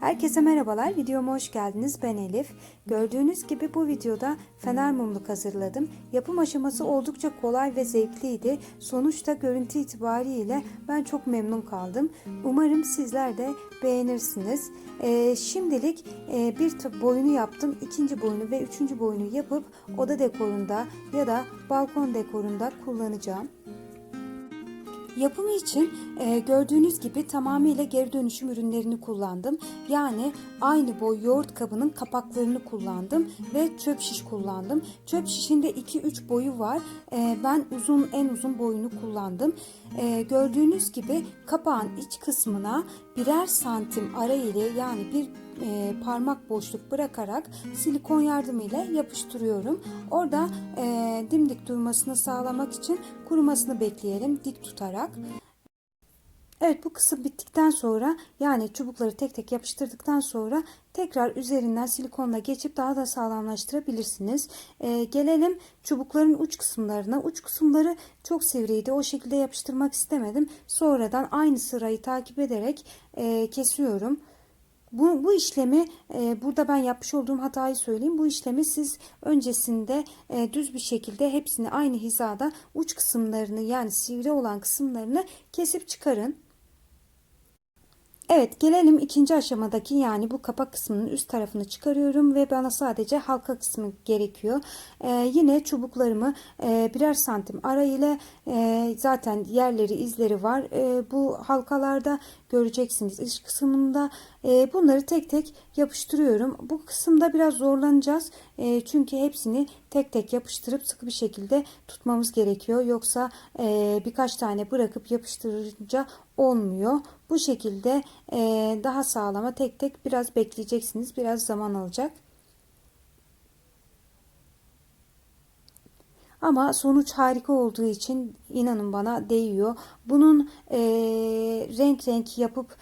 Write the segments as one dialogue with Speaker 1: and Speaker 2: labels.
Speaker 1: Herkese merhabalar. Videoma hoş geldiniz. Ben Elif. Gördüğünüz gibi bu videoda fener mumluk hazırladım. Yapım aşaması oldukça kolay ve zevkliydi. Sonuçta görüntü itibariyle ben çok memnun kaldım. Umarım sizler de beğenirsiniz. Ee, şimdilik e, bir boyunu yaptım. İkinci boyunu ve üçüncü boyunu yapıp oda dekorunda ya da balkon dekorunda kullanacağım. Yapımı için e, gördüğünüz gibi tamamıyla geri dönüşüm ürünlerini kullandım. Yani aynı boy yoğurt kabının kapaklarını kullandım ve çöp şiş kullandım. Çöp şişinde 2-3 boyu var. E, ben uzun en uzun boyunu kullandım. E, gördüğünüz gibi kapağın iç kısmına birer santim ara ile yani bir e, parmak boşluk bırakarak silikon yardımıyla yapıştırıyorum. Orada e, dimdik durmasını sağlamak için kurumasını bekleyelim dik tutarak. Evet bu kısım bittikten sonra yani çubukları tek tek yapıştırdıktan sonra tekrar üzerinden silikonla geçip daha da sağlamlaştırabilirsiniz. Ee, gelelim çubukların uç kısımlarına. Uç kısımları çok sivriydi. O şekilde yapıştırmak istemedim. Sonradan aynı sırayı takip ederek e, kesiyorum. Bu, bu işlemi e, burada ben yapmış olduğum hatayı söyleyeyim. Bu işlemi siz öncesinde e, düz bir şekilde hepsini aynı hizada uç kısımlarını yani sivri olan kısımlarını kesip çıkarın. Evet gelelim ikinci aşamadaki yani bu kapak kısmının üst tarafını çıkarıyorum ve bana sadece halka kısmı gerekiyor. Ee, yine çubuklarımı e, birer santim ara ile e, zaten yerleri izleri var. E, bu halkalarda göreceksiniz iç kısmında. E, bunları tek tek yapıştırıyorum. Bu kısımda biraz zorlanacağız. E, çünkü hepsini tek tek yapıştırıp sıkı bir şekilde tutmamız gerekiyor. Yoksa e, birkaç tane bırakıp yapıştırınca olmuyor. Bu şekilde e, daha sağlama tek tek biraz bekleyeceksiniz. Biraz zaman alacak. Ama sonuç harika olduğu için inanın bana değiyor. Bunun e, renk renk yapıp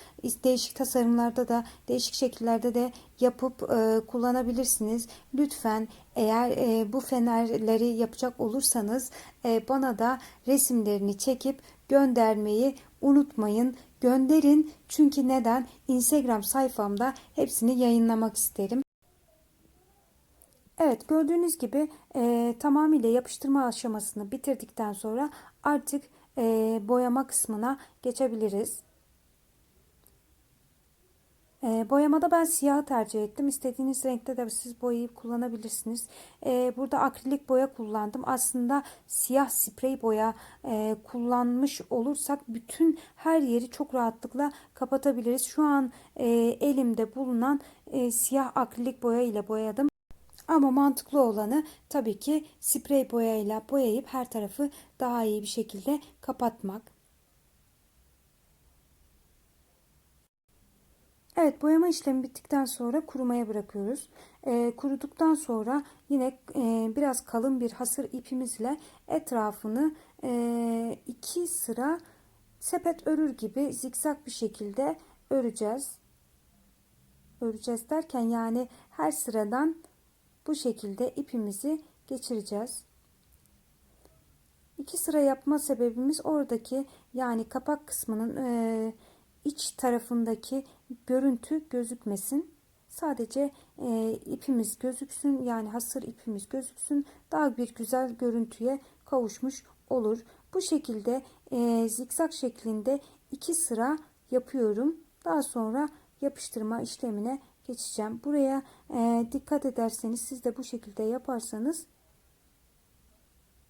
Speaker 1: değişik tasarımlarda da değişik şekillerde de yapıp e, kullanabilirsiniz. Lütfen eğer e, bu fenerleri yapacak olursanız e, bana da resimlerini çekip göndermeyi unutmayın. Gönderin çünkü neden? Instagram sayfamda hepsini yayınlamak isterim. Evet gördüğünüz gibi e, tamamıyla yapıştırma aşamasını bitirdikten sonra artık e, boyama kısmına geçebiliriz. E, boyamada ben siyahı tercih ettim. İstediğiniz renkte de siz boyayıp kullanabilirsiniz. E, burada akrilik boya kullandım. Aslında siyah sprey boya e, kullanmış olursak bütün her yeri çok rahatlıkla kapatabiliriz. Şu an e, elimde bulunan e, siyah akrilik boya ile boyadım. Ama mantıklı olanı tabii ki sprey boyayla boyayıp her tarafı daha iyi bir şekilde kapatmak. Evet boyama işlemi bittikten sonra kurumaya bırakıyoruz. E, kuruduktan sonra yine e, biraz kalın bir hasır ipimizle etrafını e, iki sıra sepet örür gibi zikzak bir şekilde öreceğiz. Öreceğiz derken yani her sıradan bu şekilde ipimizi geçireceğiz. İki sıra yapma sebebimiz oradaki yani kapak kısmının e, iç tarafındaki görüntü gözükmesin. Sadece e, ipimiz gözüksün yani hasır ipimiz gözüksün daha bir güzel görüntüye kavuşmuş olur. Bu şekilde e, zikzak şeklinde iki sıra yapıyorum. Daha sonra yapıştırma işlemine geçeceğim. Buraya e, dikkat ederseniz siz de bu şekilde yaparsanız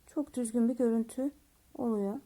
Speaker 1: çok düzgün bir görüntü oluyor.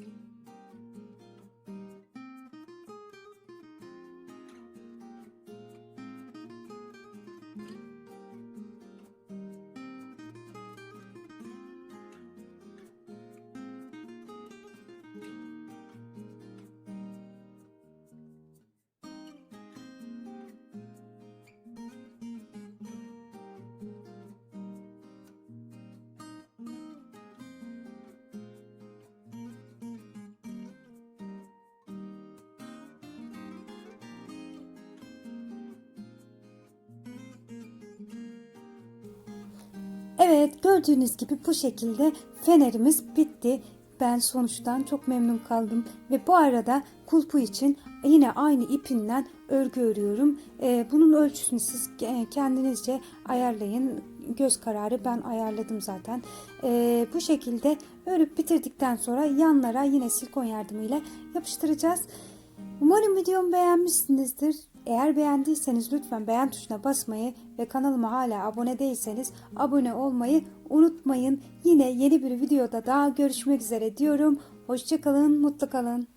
Speaker 1: Thank you. Evet gördüğünüz gibi bu şekilde fenerimiz bitti. Ben sonuçtan çok memnun kaldım ve bu arada kulpu için yine aynı ipinden örgü örüyorum. Ee, bunun ölçüsünü siz kendinizce ayarlayın. Göz kararı ben ayarladım zaten. Ee, bu şekilde örüp bitirdikten sonra yanlara yine silikon yardımıyla yapıştıracağız. Umarım videomu beğenmişsinizdir. Eğer beğendiyseniz lütfen beğen tuşuna basmayı ve kanalıma hala abone değilseniz abone olmayı unutmayın. Yine yeni bir videoda daha görüşmek üzere diyorum. Hoşçakalın, mutlu kalın.